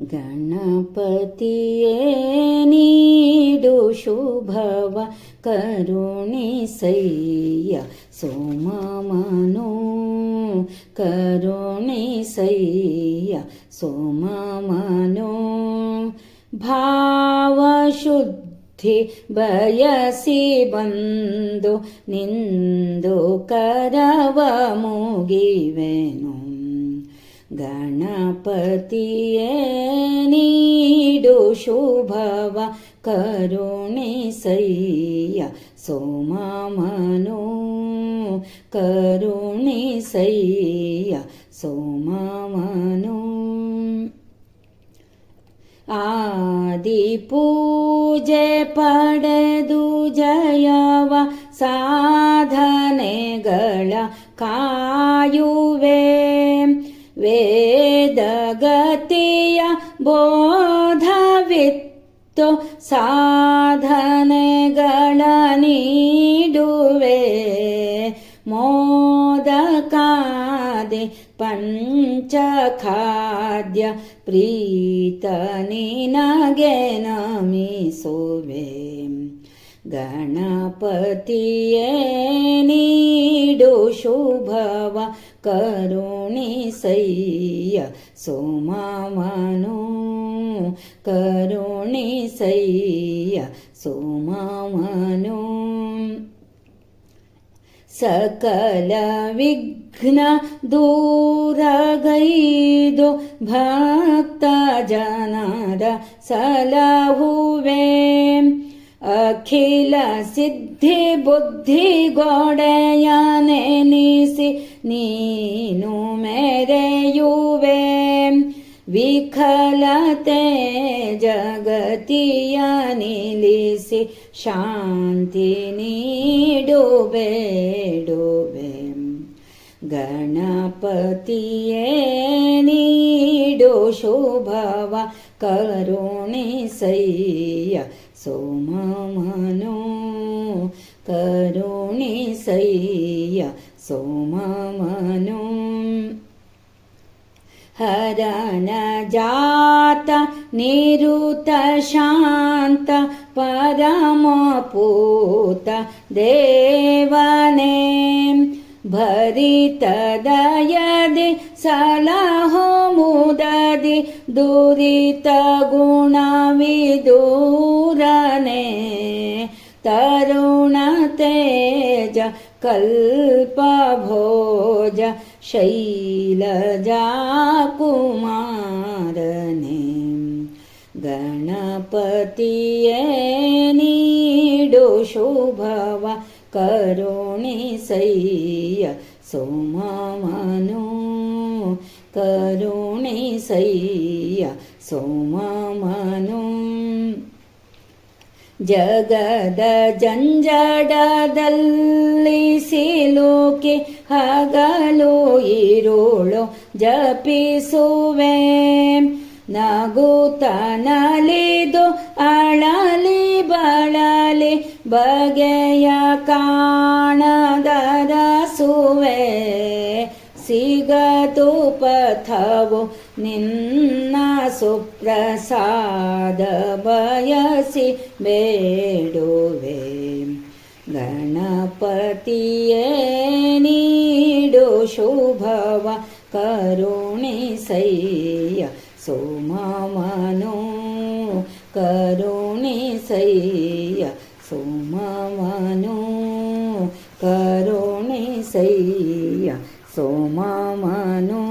गणपतिये गणपति निदुशुभव करुणि सैय सोमनो करुणि सैय सोमनो भावशुद्धिभयसि बन्धो निरवमुगिवेनु गणपतिय नीडुशोभव करुणि सैय सोममनुणिसैया सोममनु आदिपूजे पडदु जयव साधने गळ कायुवे ವೇದಗತಿಯ ಬೋಧವಿತ್ತು ಸಾಧನೆಗಳ ನೀಡುವೆ ಮೋದಕಾದೆ ಪಂಚಖಾದ್ಯ ಪ್ರೀತ ನಿನಗೆ ನಮಿಸುವೆ ಗಣಪತಿಯೇ ನೀಡು కరుణిశయ్య సోమామను కరుణిశయ్య సోమామను सकल विघ्न दूरगैदो भक्तजनर सलहुवे ಅಖಿಲ ಸಿದ್ಧಿ ಬುದ್ಧಿ ಗೋಡೆಯ ನೆನಿಸಿ ನೀನು ಮೆರೆಯುವೆ ವಿಖಲತೆ ಜಗತಿಯ ನಿಲ್ಲಿಸಿ ಶಾಂತಿ ನೀಡು ಬೇಡುವೆ ಗಣಪತಿಯೇ शोभव करुणि सैय सोममनुणि सैय सोममनु हरण जात निरुत देवने। भरितदयदि सलहो दुरितगुणविदूरने तरुणतेज कल्पभोज शैलजाकुमारने गणपतिये गणपतिय नीडो शोभव करुणि शैय सोमनु ಭೋಜ ಶೈಲಜಾ ಕುಮಾರನೆ ಗಣಪತಿಯೇ ನೀಡು ಶುಭವ ಕರುಣಿಸಯ್ಯ ಸೋಮಮನು ಕರುಣಿಸಯ್ಯ ಸೋಮಮನು ಜಗದ ಜಂಜಡದಲ್ಲಿ ಸಿಲುಕಿ ಹಗಲು ಇರುಳು ಜಪಿಸುವೆ ನಗುತ್ತ ನಲಿದು ಅಳಲಿ ಬಳಲಿ ಬಗೆಯ ಕಾಣದರಸುವೆ ಸಿಗದು ಪಥವು ನಿನ್ನ ಸುಪ್ರಸಾದ ಬಯಸಿ ಬೇಡುವೆ ಗಣಪತಿಯೇ ನೀಡು ಶುಭವ ಕರುಣಿಸಯ್ಯ ಸೋಮಮನು ಕರುಣಿಸಯ್ಯ ಸೋಮಮನು ಕರುಣಿಸಯ್ಯ ಸೋಮಮನು